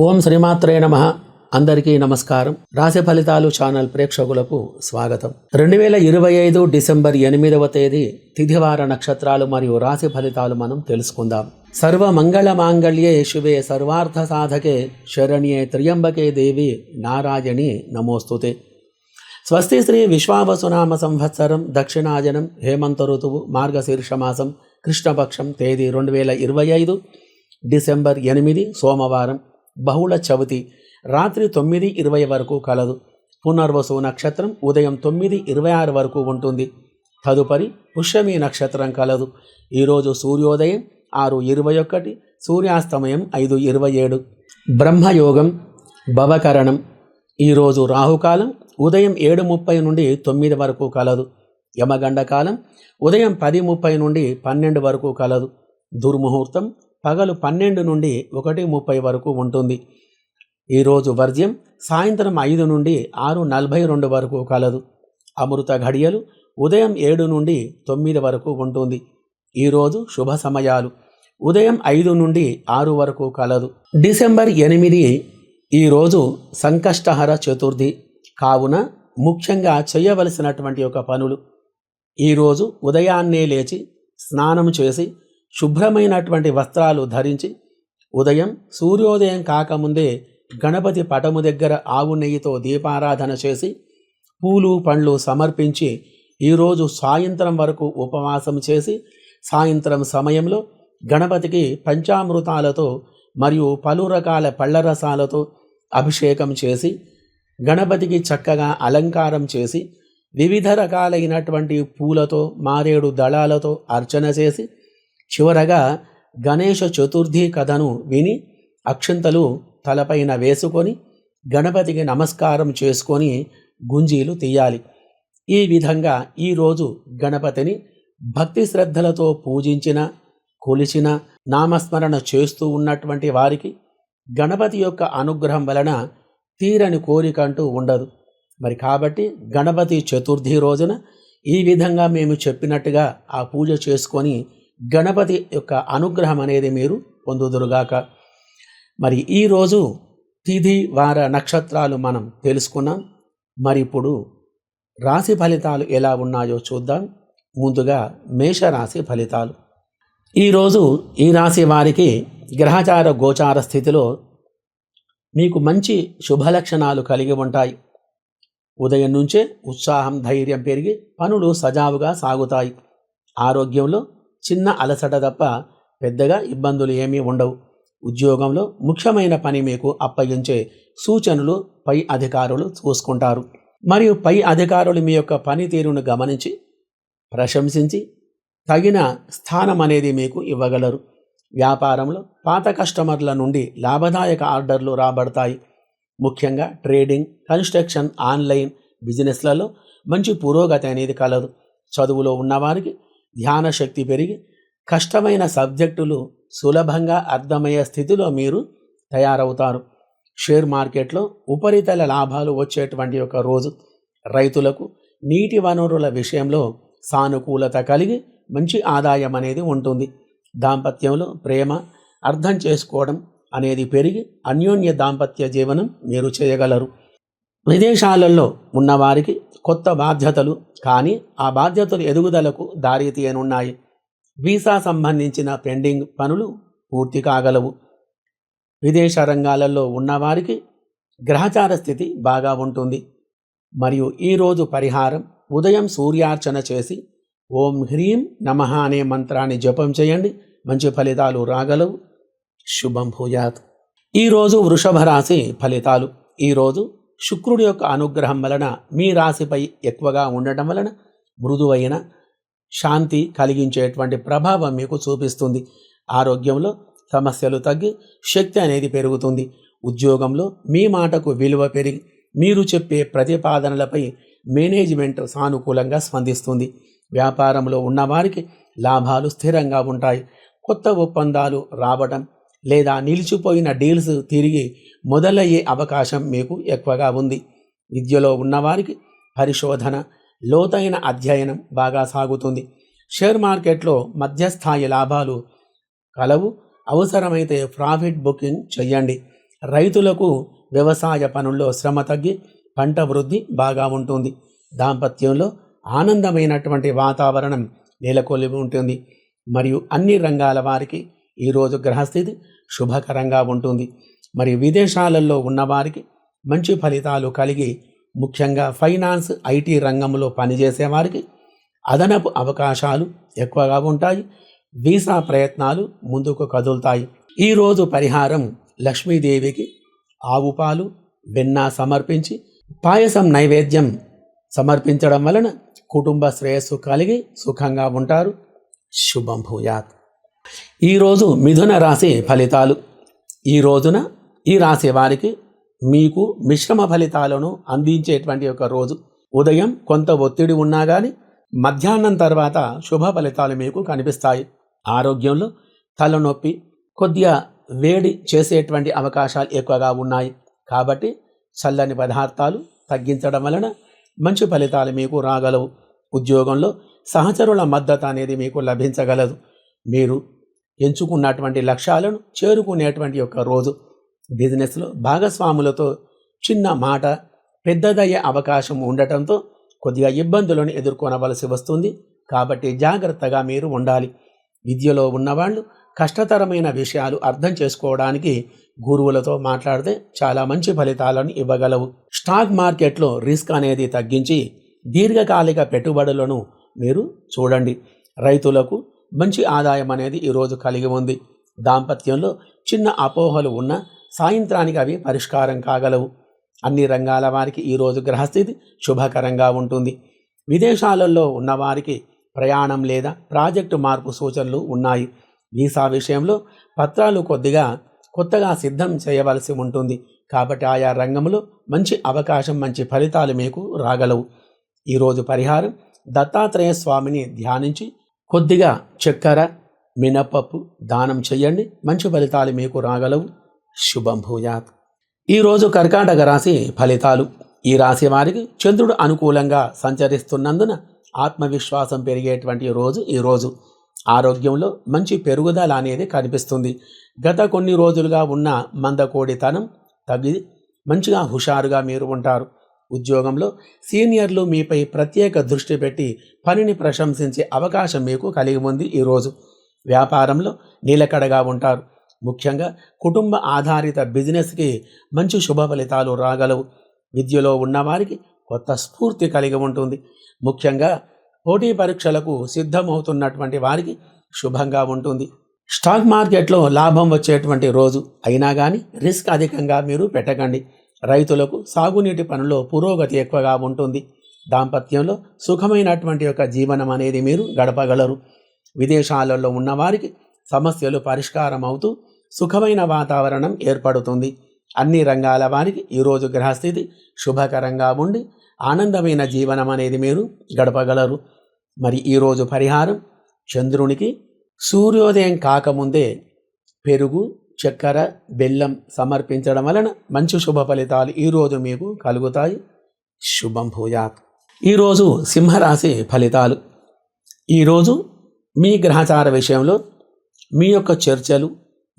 ఓం శ్రీమాత్రే నమ. అందరికీ నమస్కారం. రాశి ఫలితాలు ఛానల్ ప్రేక్షకులకు స్వాగతం. రెండు వేల ఇరవై ఐదు డిసెంబర్ ఎనిమిదవ తేదీ తిథివార నక్షత్రాలు మరియు రాశి ఫలితాలు మనం తెలుసుకుందాం. సర్వ మంగళ మాంగళ్యే శివే సర్వార్థ సాధకే శరణ్యే త్రియంబకే దేవి నారాయణి నమోస్తుతే. స్వస్తి శ్రీ విశ్వావసునామ సంవత్సరం దక్షిణాజనం హేమంత ఋతువు మార్గశీర్షమాసం కృష్ణపక్షం తేదీ రెండు వేల ఇరవై ఐదు డిసెంబర్ ఎనిమిది సోమవారం. బహుళ చవితి. రాత్రి తొమ్మిది ఇరవై వరకు కలదు. పునర్వసు నక్షత్రం ఉదయం తొమ్మిది ఇరవై ఆరు వరకు ఉంటుంది. తదుపరి పుష్యమి నక్షత్రం కలదు. ఈరోజు సూర్యోదయం ఆరు ఇరవై ఒకటి సూర్యాస్తమయం ఐదు ఇరవై ఏడు. బ్రహ్మయోగం భవకరణం. ఈరోజు రాహుకాలం ఉదయం ఏడు ముప్పై నుండి తొమ్మిది వరకు కలదు. యమగండ కాలం ఉదయం పది ముప్పై నుండి పన్నెండు వరకు కలదు. దుర్ముహూర్తం పగలు పన్నెండు నుండి ఒకటి ముప్పై వరకు ఉంటుంది. ఈరోజు వర్జ్యం సాయంత్రం ఐదు నుండి ఆరు నలభై రెండు వరకు కలదు. అమృత ఘడియలు ఉదయం ఏడు నుండి తొమ్మిది వరకు ఉంటుంది. ఈరోజు శుభ సమయాలు. ఉదయం ఐదు నుండి ఆరు వరకు కలదు. డిసెంబర్ ఎనిమిది ఈరోజు సంకష్టహర చతుర్థి. కావున ముఖ్యంగా చేయవలసినటువంటి ఒక పనులు. ఈరోజు ఉదయాన్నే లేచి స్నానం చేసి శుభ్రమైనటువంటి వస్త్రాలు ధరించి ఉదయం సూర్యోదయం కాకముందే గణపతి పటము దగ్గర ఆవు నెయ్యితో దీపారాధన చేసి పూలు పండ్లు సమర్పించి ఈరోజు సాయంత్రం వరకు ఉపవాసం చేసి సాయంత్రం సమయంలో గణపతికి పంచామృతాలతో మరియు పలు రకాల పళ్ళ రసాలతో అభిషేకం చేసి గణపతికి చక్కగా అలంకారం చేసి వివిధ రకాలైనటువంటి పూలతో మారేడు దళాలతో అర్చన చేసి చివరగా గణేష చతుర్థి కథను విని అక్షంతలు తలపైన వేసుకొని గణపతికి నమస్కారం చేసుకొని గుంజీలు తీయాలి. ఈ విధంగా ఈరోజు గణపతిని భక్తి శ్రద్ధలతో పూజించిన కొలిచిన నామస్మరణ చేస్తూ ఉన్నటువంటి వారికి గణపతి యొక్క అనుగ్రహం వలన తీరని కోరిక అంటూ ఉండదు. మరి కాబట్టి గణపతి చతుర్థి రోజున ఈ విధంగా మేము చెప్పినట్టుగా ఆ పూజ చేసుకొని గణపతి యొక్క అనుగ్రహం అనేది మీరు పొందుదురుగాక. మరి ఈరోజు తిథి వార నక్షత్రాలు మనం తెలుసుకున్నాం. మరి ఇప్పుడు రాశి ఫలితాలు ఎలా ఉన్నాయో చూద్దాం. ముందుగా మేషరాశి ఫలితాలు. ఈరోజు ఈ రాశి వారికి గ్రహచార గోచార స్థితిలో మీకు మంచి శుభలక్షణాలు కలిగి ఉంటాయి. ఉదయం నుంచే ఉత్సాహం ధైర్యం పెరిగి పనులు సజావుగా సాగుతాయి. ఆరోగ్యంలో చిన్న అలసట తప్ప పెద్దగా ఇబ్బందులు ఏమీ ఉండవు. ఉద్యోగంలో ముఖ్యమైన పని మీకు అప్పగించే సూచనలు పై అధికారులు చూసుకుంటారు. మరియు పై అధికారులు మీ యొక్క పనితీరును గమనించి ప్రశంసించి తగిన స్థానం అనేది మీకు ఇవ్వగలరు. వ్యాపారంలో పాత కస్టమర్ల నుండి లాభదాయక ఆర్డర్లు రాబడతాయి. ముఖ్యంగా ట్రేడింగ్ కన్స్ట్రక్షన్ ఆన్లైన్ బిజినెస్లలో మంచి పురోగతి అనేది కలదు. చదువులో ఉన్నవారికి ధ్యాన శక్తి పెరిగి కష్టమైన సబ్జెక్టులు సులభంగా అర్థమయ్యే స్థితిలో మీరు తయారవుతారు. షేర్ మార్కెట్లో ఉపరితల లాభాలు వచ్చేటువంటి ఒక రోజు. రైతులకు నీటి వనరుల విషయంలో సానుకూలత కలిగి మంచి ఆదాయం అనేది ఉంటుంది. దాంపత్యంలో ప్రేమ అర్థం చేసుకోవడం అనేది పెరిగి అన్యోన్య దాంపత్య జీవనం మీరు చేయగలరు. విదేశాలలో ఉన్నవారికి కొత్త బాధ్యతలు కానీ ఆ బాధ్యతలు ఎదుగుదలకు దారి తీయనున్నాయి వీసా సంబంధించిన పెండింగ్ పనులు పూర్తి కాగలవు. విదేశ రంగాలలో ఉన్నవారికి గ్రహచార స్థితి బాగా ఉంటుంది. మరియు ఈరోజు పరిహారం ఉదయం సూర్యార్చన చేసి ఓం హ్రీం నమః అనే మంత్రాన్ని జపం చేయండి. మంచి ఫలితాలు రాగలవు. శుభం భూయాత్. ఈరోజు వృషభ రాశి ఫలితాలు. ఈరోజు శుక్రుడి యొక్క అనుగ్రహం వలన మీ రాశిపై ఎక్కువగా ఉండటం వలన మృదువైన శాంతి కలిగించేటువంటి ప్రభావం మీకు చూపిస్తుంది. ఆరోగ్యంలో సమస్యలు తగ్గి శక్తి అనేది పెరుగుతుంది. ఉద్యోగంలో మీ మాటకు విలువ పెరిగి మీరు చెప్పే ప్రతిపాదనలపై మేనేజ్మెంట్ సానుకూలంగా స్పందిస్తుంది. వ్యాపారంలో ఉన్నవారికి లాభాలు స్థిరంగా ఉంటాయి. కొత్త ఒప్పందాలు రావడం లేదా నిలిచిపోయిన డీల్స్ తిరిగి మొదలయ్యే అవకాశం మీకు ఎక్కువగా ఉంది. విద్యలో ఉన్నవారికి పరిశోధన లోతైన అధ్యయనం బాగా సాగుతుంది. షేర్ మార్కెట్లో మధ్యస్థాయి లాభాలు కలవు. అవసరమైతే ప్రాఫిట్ బుకింగ్ చేయండి రైతులకు వ్యవసాయ పనుల్లో శ్రమ తగ్గి పంట వృద్ధి బాగా ఉంటుంది. దాంపత్యంలో ఆనందమైనటువంటి వాతావరణం నెలకొల్లి ఉంటుంది. మరియు అన్ని రంగాల వారికి ఈరోజు గ్రహస్థితి శుభకరంగా ఉంటుంది. మరి విదేశాలలో ఉన్నవారికి మంచి ఫలితాలు కలిగి ముఖ్యంగా ఫైనాన్స్ ఐటీ రంగంలో పనిచేసేవారికి అదనపు అవకాశాలు ఎక్కువగా ఉంటాయి. వీసా ప్రయత్నాలు ముందుకు కదులుతాయి. ఈరోజు పరిహారం లక్ష్మీదేవికి ఆవు పాలు వెన్న సమర్పించి పాయసం నైవేద్యం సమర్పించడం వలన కుటుంబ శ్రేయస్సు కలిగి సుఖంగా ఉంటారు. శుభం భూయాత్. ఈరోజు మిథున రాశి ఫలితాలు. ఈ రోజున ఈ రాశి వారికి మీకు మిశ్రమ ఫలితాలను అందించేటువంటి ఒక రోజు. ఉదయం కొంత ఒత్తిడి ఉన్నా కానీ మధ్యాహ్నం తర్వాత శుభ ఫలితాలు మీకు కనిపిస్తాయి. ఆరోగ్యంలో తలనొప్పి కొద్దిగా వేడి చేసేటువంటి అవకాశాలు ఎక్కువగా ఉన్నాయి. కాబట్టి చల్లని పదార్థాలు తగ్గించడం వలన మంచి ఫలితాలు మీకు రాగలవు. ఉద్యోగంలో సహచరుల మద్దతు అనేది మీకు లభించగలదు. మీరు ఎంచుకున్నటువంటి లక్ష్యాలను చేరుకునేటువంటి యొక్క రోజు. బిజినెస్లో భాగస్వాములతో చిన్న మాట పెద్దదయ్యే అవకాశం ఉండటంతో కొద్దిగా ఇబ్బందులను ఎదుర్కొనవలసి వస్తుంది. కాబట్టి జాగ్రత్తగా మీరు ఉండాలి. విద్యలో ఉన్నవాళ్ళు కష్టతరమైన విషయాలు అర్థం చేసుకోవడానికి గురువులతో మాట్లాడితే చాలా మంచి ఫలితాలను ఇవ్వగలవు. స్టాక్ మార్కెట్లో రిస్క్ అనేది తగ్గించి దీర్ఘకాలిక పెట్టుబడులను మీరు చూడండి. రైతులకు మంచి ఆదాయం అనేది ఈరోజు కలిగి ఉంది. దాంపత్యంలో చిన్న అపోహలు ఉన్న సాయంత్రానికి అవి పరిష్కారం కాగలవు. అన్ని రంగాల వారికి ఈరోజు గ్రహస్థితి శుభకరంగా ఉంటుంది. విదేశాలలో ఉన్నవారికి ప్రయాణం లేదా ప్రాజెక్టు మార్పు సూచనలు ఉన్నాయి. వీసా విషయంలో పత్రాలు కొద్దిగా కొత్తగా సిద్ధం చేయవలసి ఉంటుంది. కాబట్టి ఆయా రంగంలో మంచి అవకాశం మంచి ఫలితాలు మీకు రాగలవు. ఈరోజు పరిహారం దత్తాత్రేయ స్వామిని ధ్యానించి కొద్దిగా చక్కెర మినపప్పు దానం చేయండి మంచి ఫలితాలు మీకు రాగలవు. శుభం భూయాత్. ఈరోజు కర్కాటక రాశి ఫలితాలు. ఈ రాశి వారికి చంద్రుడు అనుకూలంగా సంచరిస్తున్నందున ఆత్మవిశ్వాసం పెరిగేటువంటి రోజు ఈరోజు ఆరోగ్యంలో మంచి పెరుగుదల అనేది కనిపిస్తుంది. గత కొన్ని రోజులుగా ఉన్న మందకోడితనం తగ్గి మంచిగా హుషారుగా మీరు ఉంటారు. ఉద్యోగంలో సీనియర్లు మీపై ప్రత్యేక దృష్టి పెట్టి పనిని ప్రశంసించే అవకాశం మీకు కలిగి ఉంది ఈరోజు వ్యాపారంలో నిలకడగా ఉంటారు. ముఖ్యంగా కుటుంబ ఆధారిత బిజినెస్కి మంచి శుభ ఫలితాలు రాగలవు. విద్యలో ఉన్నవారికి కొత్త స్ఫూర్తి కలిగి ఉంటుంది. ముఖ్యంగా పోటీ పరీక్షలకు సిద్ధమవుతున్నటువంటి వారికి శుభంగా ఉంటుంది. స్టాక్ మార్కెట్లో లాభం వచ్చేటువంటి రోజు. అయినా కానీ రిస్క్ అధికంగా మీరు పెట్టకండి. రైతులకు సాగునీటి పనుల్లో పురోగతి ఎక్కువగా ఉంటుంది. దాంపత్యంలో సుఖమైనటువంటి యొక్క జీవనం అనేది మీరు గడపగలరు. విదేశాలలో ఉన్నవారికి సమస్యలు పరిష్కారం అవుతూ సుఖమైన వాతావరణం ఏర్పడుతుంది. అన్ని రంగాల వారికి ఈరోజు గ్రహస్థితి శుభకరంగా ఉండి ఆనందమైన జీవనం అనేది మీరు గడపగలరు. మరి ఈరోజు పరిహారం చంద్రునికి సూర్యోదయం కాకముందే పెరుగు చక్కెర బెల్లం సమర్పించడం వలన మంచి శుభ ఫలితాలు ఈరోజు మీకు కలుగుతాయి. శుభం భూయాత్. ఈరోజు సింహరాశి ఫలితాలు. ఈరోజు మీ గ్రహచార విషయంలో మీ యొక్క చర్చలు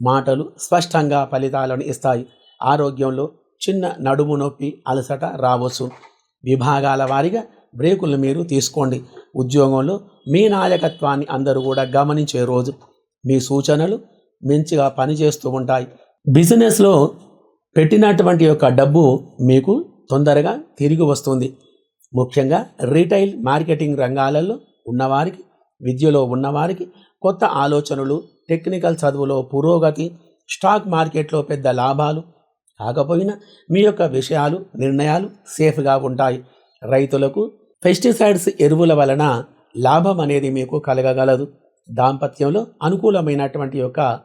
మాటలు స్పష్టంగా ఫలితాలను ఇస్తాయి. ఆరోగ్యంలో చిన్న నడుము నొప్పి అలసట రావచ్చు. విభాగాల వారీగా బ్రేకులు మీరు తీసుకోండి. ఉద్యోగంలో మీ నాయకత్వాన్ని అందరూ కూడా గమనించే రోజు. మీ సూచనలు మంచిగా పనిచేస్తూ ఉంటాయి. బిజినెస్లో పెట్టినటువంటి యొక్క డబ్బు మీకు తొందరగా తిరిగి వస్తుంది. ముఖ్యంగా రీటైల్ మార్కెటింగ్ రంగాలలో ఉన్నవారికి విద్యలో ఉన్నవారికి కొత్త ఆలోచనలు టెక్నికల్ చదువులో పురోగతి స్టాక్ మార్కెట్లో పెద్ద లాభాలు కాకపోయినా మీ యొక్క విషయాలు నిర్ణయాలు సేఫ్గా ఉంటాయి. రైతులకు పెస్టిసైడ్స్ ఎరువుల వలన లాభం అనేది మీకు కలగగలదు. దాంపత్యంలో అనుకూలమైనటువంటి యొక్క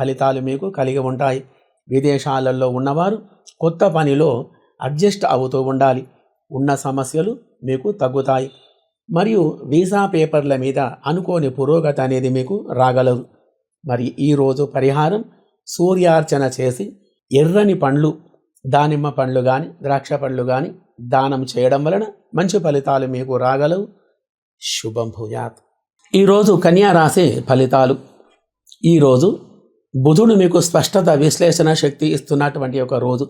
ఫలితాలు మీకు కలిగి ఉంటాయి. విదేశాలలో ఉన్నవారు కొత్త పనిలో అడ్జస్ట్ అవుతూ ఉండాలి. ఉన్న సమస్యలు మీకు తగ్గుతాయి. మరియు వీసా పేపర్ల మీద అనుకోని పురోగతి అనేది మీకు రాగలదు. మరి ఈరోజు పరిహారం సూర్యార్చన చేసి ఎర్రని పండ్లు దానిమ్మ పండ్లు కానీ ద్రాక్ష పండ్లు కానీ దానం చేయడం వలన మంచి ఫలితాలు మీకు రాగలవు. శుభం భూయాత్. ఈరోజు కన్యా రాసే ఫలితాలు. ఈరోజు బుధుడు మీకు స్పష్టత విశ్లేషణ శక్తి ఇస్తున్నటువంటి ఒక రోజు.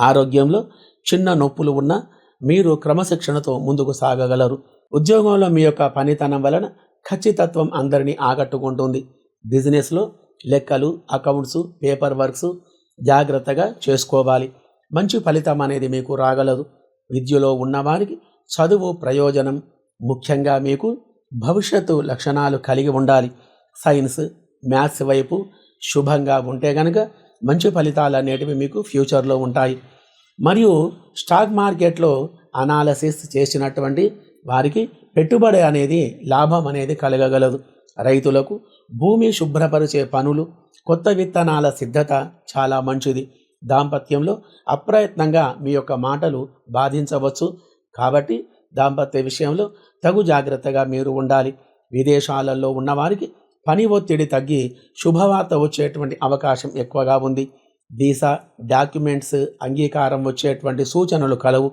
ఆరోగ్యంలో చిన్న నొప్పులు ఉన్నా మీరు క్రమశిక్షణతో ముందుకు సాగగలరు. ఉద్యోగంలో మీ యొక్క పనితనం వలన ఖచ్చితత్వం అందరినీ ఆకట్టుకుంటుంది. బిజినెస్లో లెక్కలు అకౌంట్స్ పేపర్ వర్క్స్ జాగ్రత్తగా చేసుకోవాలి. మంచి ఫలితం అనేది మీకు రాగలదు. విద్యలో ఉన్నవారికి చదువు ప్రయోజనం ముఖ్యంగా మీకు భవిష్యత్తు లక్షణాలు కలిగి ఉండాలి. సైన్స్ మ్యాథ్స్ వైపు శుభంగా ఉంటే కనుక మంచి ఫలితాలు అనేటివి మీకు ఫ్యూచర్లో ఉంటాయి. మరియు స్టాక్ మార్కెట్లో అనాలసిస్ చేసినటువంటి వారికి పెట్టుబడి అనేది లాభం అనేది కలగగలదు. రైతులకు భూమి శుభ్రపరిచే పనులు కొత్త విత్తనాల సిద్ధత చాలా మంచిది. దాంపత్యంలో అప్రయత్నంగా మీ యొక్క మాటలు బాధించవచ్చు. కాబట్టి దాంపత్య విషయంలో తగు జాగ్రత్తగా మీరు ఉండాలి. విదేశాలలో ఉన్నవారికి పని ఒత్తిడి తగ్గి శుభవార్త వచ్చేటువంటి అవకాశం ఎక్కువగా ఉంది. వీసా డాక్యుమెంట్స్ అంగీకారం వచ్చేటువంటి సూచనలు కలవు.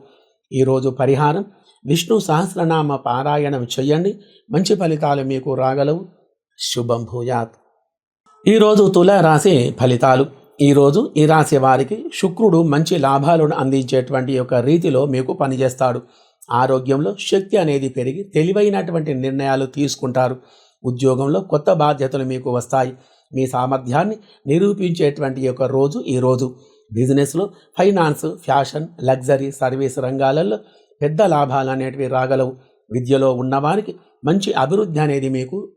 ఈరోజు పరిహారం. విష్ణు సహస్రనామ పారాయణం చెయ్యండి మంచి ఫలితాలు మీకు రాగలవు. శుభం భూయాత్. ఈరోజు తుల రాశి ఫలితాలు. ఈరోజు ఈ రాశి వారికి శుక్రుడు మంచి లాభాలను అందించేటువంటి యొక్క రీతిలో మీకు పనిచేస్తాడు. ఆరోగ్యంలో శక్తి అనేది పెరిగి తెలివైనటువంటి నిర్ణయాలు తీసుకుంటారు. ఉద్యోగంలో కొత్త బాధ్యతలు మీకు వస్తాయి. మీ సామర్థ్యాన్ని నిరూపించేటువంటి యొక్క రోజు ఈ రోజు. బిజినెస్లో ఫైనాన్స్ ఫ్యాషన్ లగ్జరీ సర్వీస్ రంగాలలో పెద్ద లాభాలు అనేటివి రాగలవు. విద్యలో ఉన్నవారికి మంచి అభివృద్ధి అనేది మీకు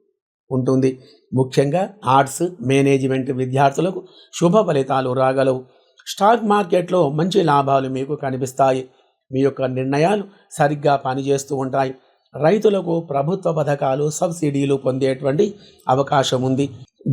ఉంటుంది. ముఖ్యంగా ఆర్ట్స్ మేనేజ్మెంట్ విద్యార్థులకు శుభ ఫలితాలు రాగలవు. స్టాక్ మార్కెట్లో మంచి లాభాలు మీకు కనిపిస్తాయి. మీ యొక్క నిర్ణయాలు సరిగ్గా పనిచేస్తూ ఉంటాయి. రైతులకు ప్రభుత్వ పథకాలు సబ్సిడీలు పొందేటువంటి అవకాశం ఉంది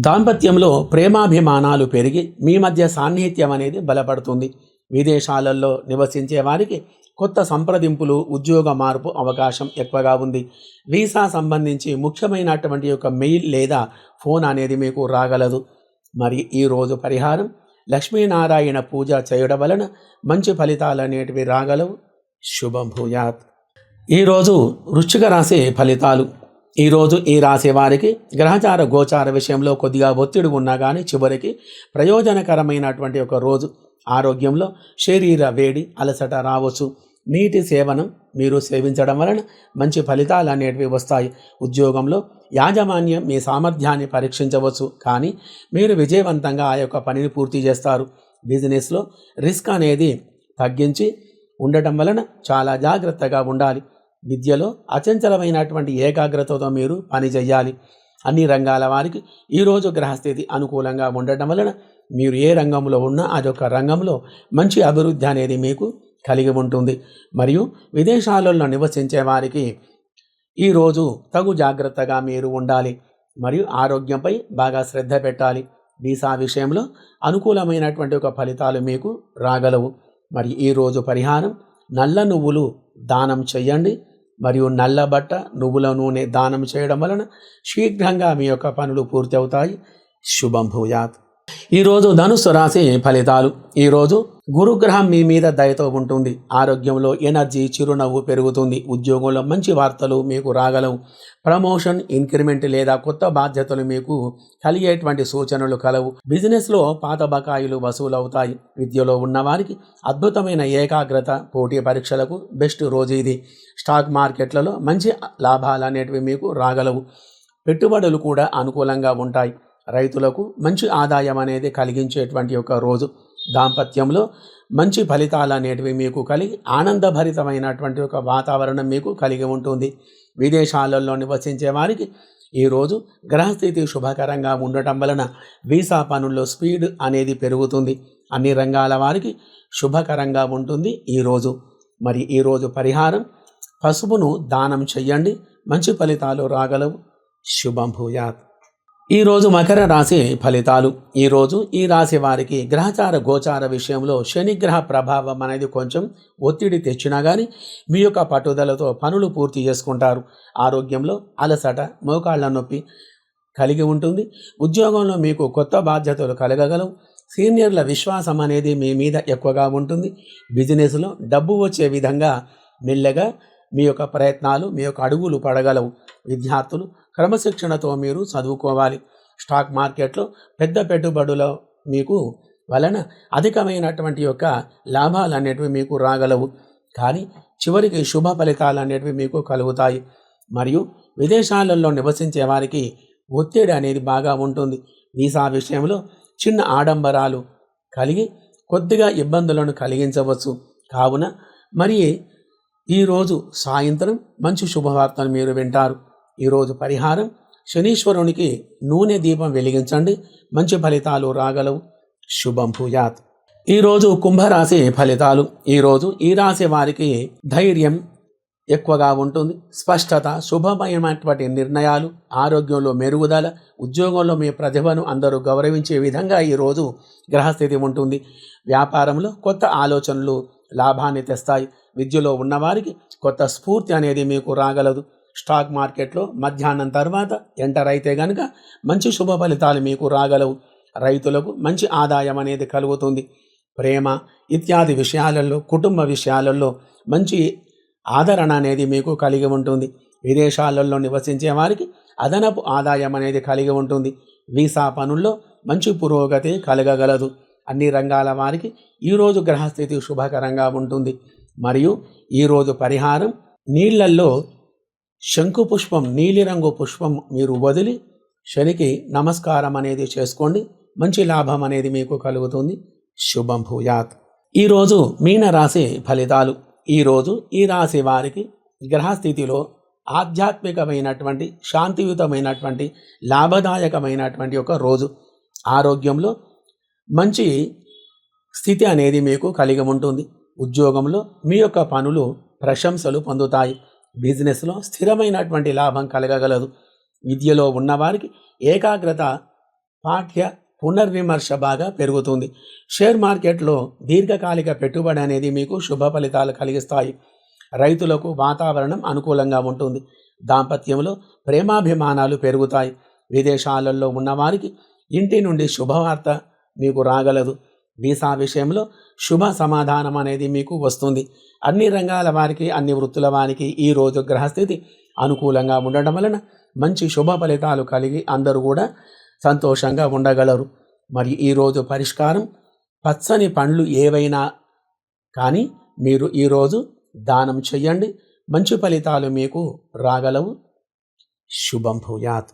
దాంపత్యంలో ప్రేమాభిమానాలు పెరిగి మీ మధ్య సాన్నిహిత్యం అనేది బలపడుతుంది. విదేశాలలో నివసించే వారికి కొత్త సంప్రదింపులు ఉద్యోగ మార్పు అవకాశం ఎక్కువగా ఉంది. వీసా సంబంధించి ముఖ్యమైనటువంటి యొక్క మెయిల్ లేదా ఫోన్ అనేది మీకు రాగలదు. మరి ఈరోజు పరిహారం లక్ష్మీనారాయణ పూజ చేయడం వలన మంచి ఫలితాలు అనేటివి రాగలవు. శుభం భూయాత్. ఈరోజు వృశ్చిక రాశి ఫలితాలు. ఈరోజు ఈ రాశి వారికి గ్రహచార గోచార విషయంలో కొద్దిగా ఒత్తిడి ఉన్నా కానీ చివరికి ప్రయోజనకరమైనటువంటి ఒక రోజు. ఆరోగ్యంలో శరీర వేడి అలసట రావచ్చు. నీటి సేవనం మీరు సేవించడం వలన మంచి ఫలితాలు అనేటివి వస్తాయి. ఉద్యోగంలో యాజమాన్యం మీ సామర్థ్యాన్ని పరీక్షించవచ్చు. కానీ మీరు విజయవంతంగా ఆ యొక్క పనిని పూర్తి చేస్తారు. బిజినెస్లో రిస్క్ అనేది తగ్గించి ఉండటం వలన చాలా జాగ్రత్తగా ఉండాలి. విద్యలో అచంచలమైనటువంటి ఏకాగ్రతతో మీరు పని చేయాలి అన్ని రంగాల వారికి ఈరోజు గ్రహస్థితి అనుకూలంగా ఉండటం వలన మీరు ఏ రంగంలో ఉన్నా అదొక రంగంలో మంచి అభివృద్ధి అనేది మీకు కలిగి ఉంటుంది. మరియు విదేశాలలో నివసించే వారికి ఈరోజు తగు జాగ్రత్తగా మీరు ఉండాలి. మరియు ఆరోగ్యంపై బాగా శ్రద్ధ పెట్టాలి. వీసా విషయంలో అనుకూలమైనటువంటి ఒక ఫలితాలు మీకు రాగలవు. మరి ఈరోజు పరిహారం నల్ల నువ్వులు దానం చేయండి మరియు నల్ల బట్ట నువ్వుల నూనె దానం చేయడం వలన శీఘ్రంగా మీ యొక్క పనులు పూర్తి అవుతాయి శుభం భూయాత్. ఈరోజు ధనుస్సు రాశి ఫలితాలు. ఈరోజు గురుగ్రహం మీ మీద దయతో ఉంటుంది. ఆరోగ్యంలో ఎనర్జీ చిరునవ్వు పెరుగుతుంది. ఉద్యోగంలో మంచి వార్తలు మీకు రాగలవు. ప్రమోషన్ ఇంక్రిమెంట్ లేదా కొత్త బాధ్యతలు మీకు కలిగేటువంటి సూచనలు కలవు. బిజినెస్లో పాత బకాయిలు వసూలవుతాయి. విద్యలో ఉన్నవారికి అద్భుతమైన ఏకాగ్రత పోటీ పరీక్షలకు బెస్ట్ రోజు ఇది. స్టాక్ మార్కెట్లలో మంచి లాభాలు అనేటివి మీకు రాగలవు. పెట్టుబడులు కూడా అనుకూలంగా ఉంటాయి. రైతులకు మంచి ఆదాయం అనేది కలిగించేటువంటి ఒక రోజు. దాంపత్యంలో మంచి ఫలితాలు అనేటివి మీకు కలిగి ఆనందభరితమైనటువంటి ఒక వాతావరణం మీకు కలిగి ఉంటుంది. విదేశాలలో నివసించే వారికి ఈరోజు గ్రహస్థితి శుభకరంగా ఉండటం వలన వీసా పనుల్లో స్పీడ్ అనేది పెరుగుతుంది. అన్ని రంగాల వారికి శుభకరంగా ఉంటుంది ఈరోజు మరి ఈరోజు పరిహారం పసుపును దానం చెయ్యండి. మంచి ఫలితాలు రాగలవు. శుభం భూయాత్. ఈరోజు మకర రాశి ఫలితాలు. ఈరోజు ఈ రాశి వారికి గ్రహచార గోచార విషయంలో శనిగ్రహ ప్రభావం అనేది కొంచెం ఒత్తిడి తెచ్చినా కానీ మీ యొక్క పట్టుదలతో పనులు పూర్తి చేసుకుంటారు. ఆరోగ్యంలో అలసట మోకాళ్ళ నొప్పి కలిగి ఉంటుంది. ఉద్యోగంలో మీకు కొత్త బాధ్యతలు కలగగలవు. సీనియర్ల విశ్వాసం అనేది మీ మీద ఎక్కువగా ఉంటుంది. బిజినెస్లో డబ్బు వచ్చే విధంగా మెల్లగా మీ యొక్క ప్రయత్నాలు మీ యొక్క అడుగులు పడగలవు. విద్యార్థులు క్రమశిక్షణతో మీరు చదువుకోవాలి. స్టాక్ మార్కెట్లో పెద్ద పెట్టుబడుల మీకు వలన అధికమైనటువంటి యొక్క లాభాలు అనేటివి మీకు రాగలవు. కానీ చివరికి శుభ ఫలితాలు అనేటివి మీకు కలుగుతాయి. మరియు విదేశాలలో నివసించే వారికి ఒత్తిడి అనేది బాగా ఉంటుంది. వీసా విషయంలో చిన్న ఆడంబరాలు కలిగి కొద్దిగా ఇబ్బందులను కలిగించవచ్చు. కావున మరి ఈరోజు సాయంత్రం మంచి శుభవార్తను మీరు వింటారు. ఈరోజు పరిహారం. శనీశ్వరునికి నూనె దీపం వెలిగించండి. మంచి ఫలితాలు రాగలవు. శుభం భూయాత్. ఈరోజు కుంభరాశి ఫలితాలు. ఈరోజు ఈ రాశి వారికి ధైర్యం ఎక్కువగా ఉంటుంది. స్పష్టత శుభమైనటువంటి నిర్ణయాలు ఆరోగ్యంలో మెరుగుదల ఉద్యోగంలో మీ ప్రతిభను అందరూ గౌరవించే విధంగా ఈరోజు గ్రహస్థితి ఉంటుంది. వ్యాపారంలో కొత్త ఆలోచనలు లాభాన్ని తెస్తాయి. విద్యలో ఉన్నవారికి కొత్త స్ఫూర్తి అనేది మీకు రాగలదు. స్టాక్ మార్కెట్లో మధ్యాహ్నం తర్వాత ఎంటర్ అయితే కనుక మంచి శుభ ఫలితాలు మీకు రాగలవు. రైతులకు మంచి ఆదాయం అనేది కలుగుతుంది. ప్రేమ ఇత్యాది విషయాలలో కుటుంబ విషయాలలో మంచి ఆదరణ అనేది మీకు కలిగి ఉంటుంది. విదేశాలలో నివసించే వారికి అదనపు ఆదాయం అనేది కలిగి ఉంటుంది. వీసా పనుల్లో మంచి పురోగతి కలగగలదు. అన్ని రంగాల వారికి ఈరోజు గ్రహస్థితి శుభకరంగా ఉంటుంది. మరియు ఈరోజు పరిహారం నీళ్ళల్లో శంకు పుష్పం నీలిరంగు పుష్పం మీరు వదిలి శనికి నమస్కారం అనేది చేసుకోండి. మంచి లాభం అనేది మీకు కలుగుతుంది. శుభం భూయాత్. ఈరోజు మీన రాశి ఫలితాలు. ఈరోజు ఈ రాశి వారికి గ్రహస్థితిలో ఆధ్యాత్మికమైనటువంటి శాంతియుతమైనటువంటి లాభదాయకమైనటువంటి ఒక రోజు. ఆరోగ్యంలో మంచి స్థితి అనేది మీకు కలిగి ఉంటుంది. ఉద్యోగంలో మీ యొక్క పనులు ప్రశంసలు పొందుతాయి. బిజినెస్లో స్థిరమైనటువంటి లాభం కలగగలదు. విద్యలో ఉన్నవారికి ఏకాగ్రత పాఠ్య పునర్విమర్శ బాగా పెరుగుతుంది. షేర్ మార్కెట్లో దీర్ఘకాలిక పెట్టుబడి అనేది మీకు శుభ ఫలితాలు కలిగిస్తాయి. రైతులకు వాతావరణం అనుకూలంగా ఉంటుంది. దాంపత్యంలో ప్రేమాభిమానాలు పెరుగుతాయి. విదేశాలలో ఉన్నవారికి ఇంటి నుండి శుభవార్త మీకు రాగలదు. వీసా విషయంలో శుభ సమాధానం అనేది మీకు వస్తుంది. అన్ని రంగాల వారికి అన్ని వృత్తుల వారికి ఈ రోజు గ్రహస్థితి అనుకూలంగా ఉండడం వలన మంచి శుభ ఫలితాలు కలిగి అందరూ కూడా సంతోషంగా ఉండగలరు. మరి ఈరోజు పరిష్కారం? పచ్చని పండ్లు ఏవైనా కానీ మీరు ఈరోజు దానం చెయ్యండి. మంచి ఫలితాలు మీకు రాగలవు. శుభం భూయాత్.